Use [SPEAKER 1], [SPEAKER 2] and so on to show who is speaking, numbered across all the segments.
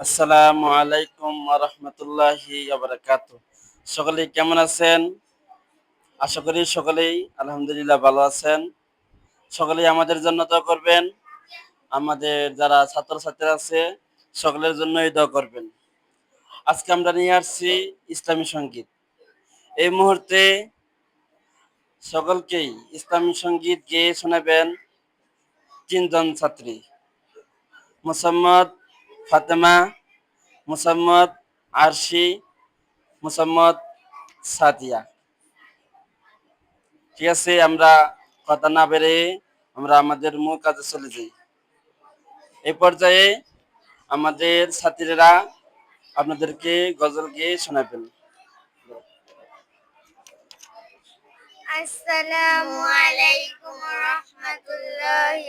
[SPEAKER 1] আসসালামু আলাইকুম রহমতুল্লাহি আবরাকাত সকলে কেমন আছেন? আশা করি সকলেই আলহামদুলিল্লাহ ভালো আছেন। সকলেই আমাদের জন্য দোয়া করবেন। আমাদের যারা ছাত্রছাত্রী আছে, সকলের জন্যই দোয়া করবেন। আজকে আমরা নিয়ে আসছি ইসলামী সংগীত। এই মুহূর্তে সকলকেই ইসলামী সংগীত গেয়ে শোনাবেন তিনজন ছাত্রী। মোসাম্মদ ফাতেমা, মুসাম্মদ আরশি, মোসাম্মদ সাদিয়া। ঠিক আছে, আমরা কথা না বেড়ে আমরা আমাদের মূল কাজে চলে যাই। এই পর্যায়ে আমাদের ছাত্রীরা আপনাদেরকে গজল গিয়ে শোনাবেন।
[SPEAKER 2] আসসালামু আলাইকুম রহমতুল্লাহি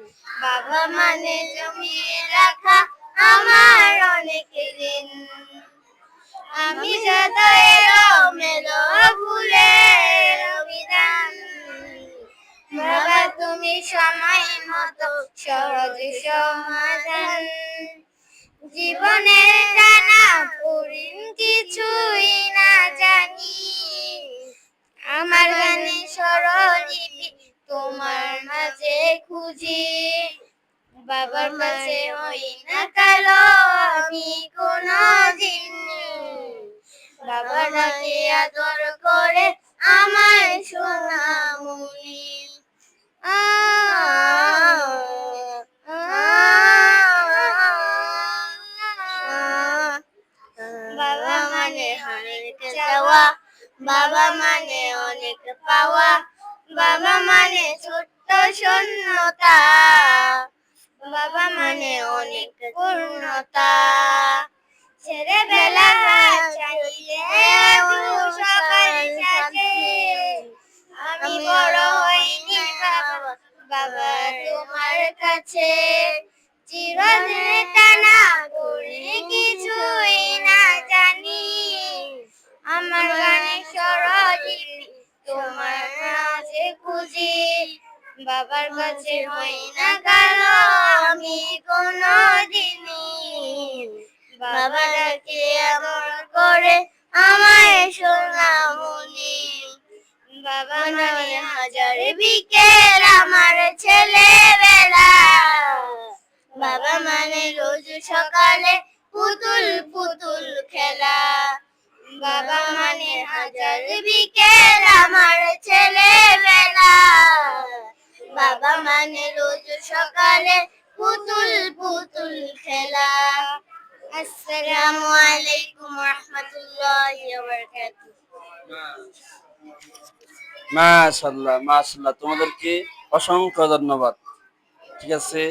[SPEAKER 2] বাবা মানে জমিয়ে রাখা আমার অনেক দিন আমি যত এলো মেলো ভুলের অভিধান। বাবা তুমি সময় মতো সহজ সমাধান। জীবনের টানা পড়িন কিছুই না জানি। আমার গানে স্বরলিপি তোমার মাঝে খুঁজি। কোনো দিন করে সোনামণি বাবা মানে বাবা মানে অনেক পাওয়া বাবা মানে ছোট্ট শূন্যতা পূর্ণতা ছেলেবেলা চাইলে সকাল সাথে আমি বড় হইনি বাবা তোমার কাছে। চিরদিন টানা করে কিছুই না জানি। আমার গানে স্বরলিপি তোমার মাঝে খুঁজি। বাবার কাছে হই না কালো আমি কোনো? দিনই বাবা ডাকে আমার করে আমায় সোনামণি বাবা মানে হাজার বিকেল আমার ছেলেবেলা। বাবা মানে রোজ সকালে পুতুল পুতুল খেলা। বাবা মানে হাজার বিকেল আমার ছেলেবেলা সকালে পুতুল পুতুল খেলা। আসসালামু আলাইকুম রহমতুল্লাহি ওয়া বারাকাতুহু
[SPEAKER 1] মাশাআল্লাহ মাশাআল্লাহ। তোমাদেরকে অসংখ্য ধন্যবাদ। ঠিক আছে?